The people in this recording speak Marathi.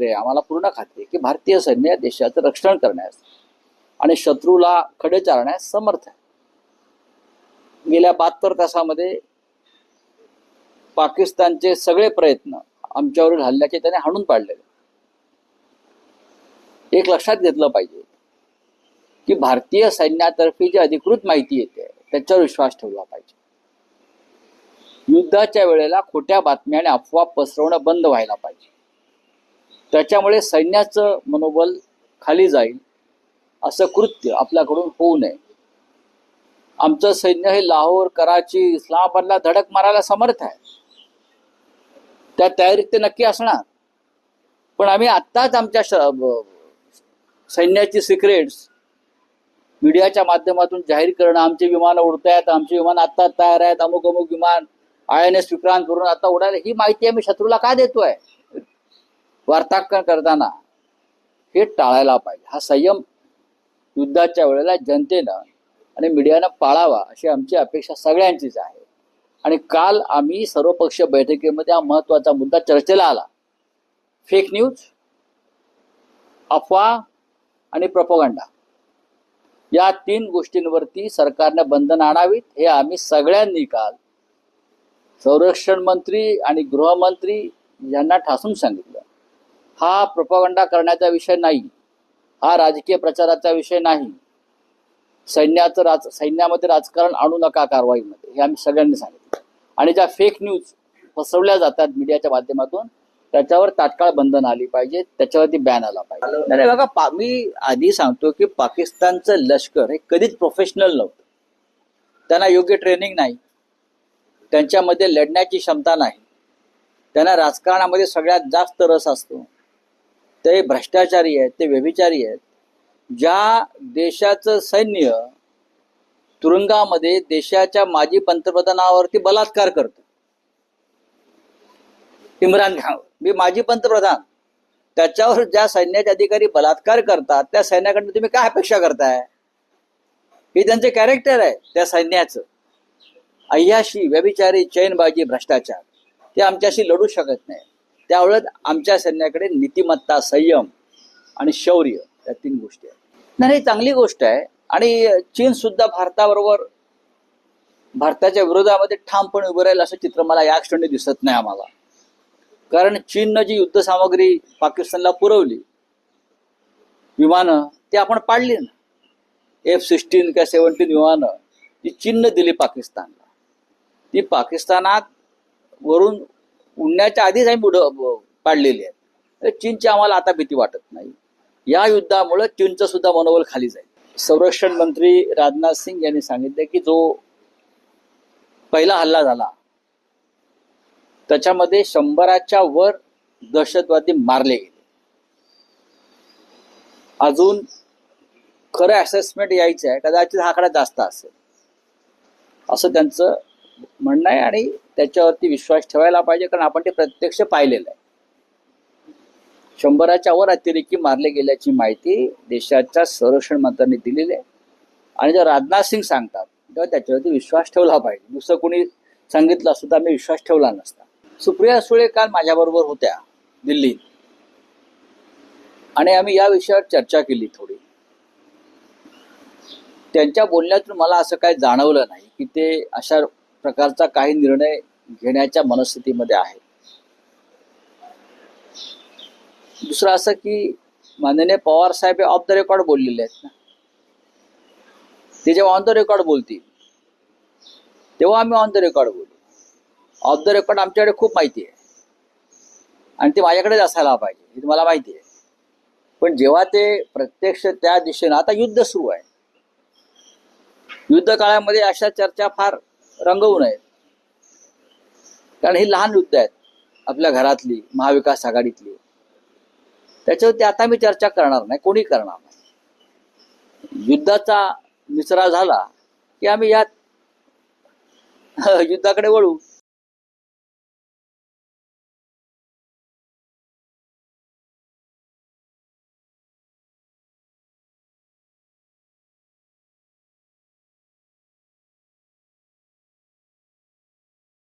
खात्री आहे आम्हाला पूर्ण खात्री आहे की भारतीय सैन्य देशाचं रक्षण करण्यास आणि शत्रूला खडे चारण्यास समर्थ आहे. गेल्या बहात्तर तासामध्ये पाकिस्तानचे सगळे प्रयत्न आमच्यावरील हल्ल्याचे त्याने हाणून पाडलेले. एक लक्षात घेतलं पाहिजे की भारतीय सैन्यातर्फे जी अधिकृत माहिती येते त्याच्यावर विश्वास ठेवला पाहिजे. युद्धाच्या वेळेला खोट्या बातम्या आणि अफवा पसरवणं बंद व्हायला पाहिजे. त्याच्यामुळे सैन्याचं मनोबल खाली जाईल असं कृत्य आपल्याकडून होऊ नये. आमचं सैन्य हे लाहोर कराची इस्लामाबादला धडक मारायला समर्थ आहे. त्या तयारीत ते नक्की असणार. पण आम्ही आत्ताच आमच्या सैन्याची सिक्रेट्स मीडियाच्या माध्यमातून जाहीर करणं आमचे विमान उडत आहेत विमान आत्ता तयार आहेत अमुक अमुक विमान आय एन एस विक्रांत करून आता उडायला ही माहिती आम्ही शत्रूला का देतोय? वार्तांकन करताना हे टाळायला पाहिजे. हा संयम युद्धाच्या वेळेला जनतेनं आणि मीडियानं पाळावा अशी आमची अपेक्षा सगळ्यांचीच आहे. आणि काल आम्ही सर्वपक्षीय बैठकीमध्ये हा महत्त्वाचा मुद्दा चर्चेला आला. फेक न्यूज अफवा आणि प्रपोगंडा या तीन गोष्टींवरती सरकारने बंधन आणावीत. हे आम्ही सगळ्यांनी काल संरक्षण मंत्री आणि गृहमंत्री यांना ठासून सांगितलं. हा प्रपोगंडा करण्याचा विषय नाही. हा राजकीय प्रचाराचा विषय नाही. सैन्याचं राज सैन्यामध्ये राजकारण आणू नका कारवाईमध्ये हे आम्ही सगळ्यांनी सांगितलं. आणि ज्या फेक न्यूज पसरवल्या जातात मीडियाच्या माध्यमातून त्याच्यावर तात्काळ बंधन आली पाहिजे त्याच्यावरती बॅन आला पाहिजे. नाही, बघा मी आधी सांगतो की पाकिस्तानचं लष्कर हे कधीच प्रोफेशनल नव्हतं. त्यांना योग्य ट्रेनिंग नाही. त्यांच्यामध्ये लढण्याची क्षमता नाही. त्यांना राजकारणामध्ये सगळ्यात जास्त रस असतो. ते भ्रष्टाचारी आहेत ते व्यभिचारी आहेत. ज्या देशाचं सैन्य तुरुंगामध्ये देशाच्या माजी पंतप्रधानावरती बलात्कार करत. इम्रान खान मी माजी पंतप्रधान. त्याच्यावर ज्या सैन्याचे अधिकारी बलात्कार करतात त्या सैन्याकडनं तुम्ही काय अपेक्षा करताय? हे त्यांचे कॅरेक्टर आहे त्या सैन्याचं. अय्याशी व्यभिचारी चैनबाजी भ्रष्टाचार. ते आमच्याशी लढू शकत नाही त्यावेळेस आमच्या सैन्याकडे नीतिमत्ता संयम आणि शौर्य या तीन गोष्टी आहेत. नाही ही चांगली गोष्ट आहे आणि चीन सुद्धा भारताबरोबर भारताच्या विरोधामध्ये ठामपणे उभं राहील असं चित्र मला या क्षणी दिसत नाही आम्हाला. कारण चीननं जी युद्ध सामग्री पाकिस्तानला पुरवली विमानं ती आपण पाडली ना. एफ सिक्स्टीन किंवा सेव्हन्टीन विमानं ती चीननं दिली पाकिस्तानला. ती पाकिस्तानात वरून उडण्याच्या आधीच आम्ही उड पाडलेली आहे चीनची आम्हाला आता भीती वाटत नाही. या युद्धामुळे चीनचं सुद्धा मनोबल खाली जाईल. संरक्षण मंत्री राजनाथ सिंग यांनी सांगितले की जो पहिला हल्ला झाला त्याच्यामध्ये शंभराच्या वर दहशतवादी मारले गेले. अजून खरं असेसमेंट यायचं आहे कदाचित हा आकडा जास्त असेल. असं त्यांचं म्हणणं आहे आणि त्याच्यावरती विश्वास ठेवायला पाहिजे कारण आपण ते प्रत्यक्ष पाहिलेलं आहे. शंभराच्या वर अतिरेकी मारले गेल्याची माहिती देशाच्या संरक्षण मंत्र्यांनी दिलेली आहे. आणि जर राजनाथ सिंग सांगतात तेव्हा त्याच्यावरती विश्वास ठेवला पाहिजे. दुसरं कोणी सांगितलं सुद्धा मी विश्वास ठेवला नसता. सुप्रिया सुळे काल माझ्याबरोबर होत्या दिल्लीत. आणि आम्ही या विषयावर चर्चा केली थोडी. त्यांच्या बोलण्यातून मला असं काही जाणवलं नाही की ते अशा प्रकारचा काही निर्णय घेण्याच्या मनस्थितीमध्ये आहे. दुसरं असं की माननीय पवार साहेब हे ऑफ द रेकॉर्ड बोललेले आहेत ना. ते जेव्हा ऑन द रेकॉर्ड बोलतील तेव्हा आम्ही ऑन द रेकॉर्ड बोलू. ऑफ द रेकॉर्ड आमच्याकडे खूप माहिती आहे. आणि ते माझ्याकडेच असायला पाहिजे हे तुम्हाला माहिती आहे. पण जेव्हा ते प्रत्यक्ष त्या दिशेनं आता युद्ध सुरू आहे. युद्ध काळामध्ये अशा चर्चा फार रंगवू नयेत कारण ही लहान युद्ध आहेत आपल्या घरातली महाविकास आघाडीतली. त्याच्यावरती आता मी चर्चा करणार नाही कोणी करणार नाही. युद्धाचा निचरा झाला की आम्ही यात युद्धाकडे वळू.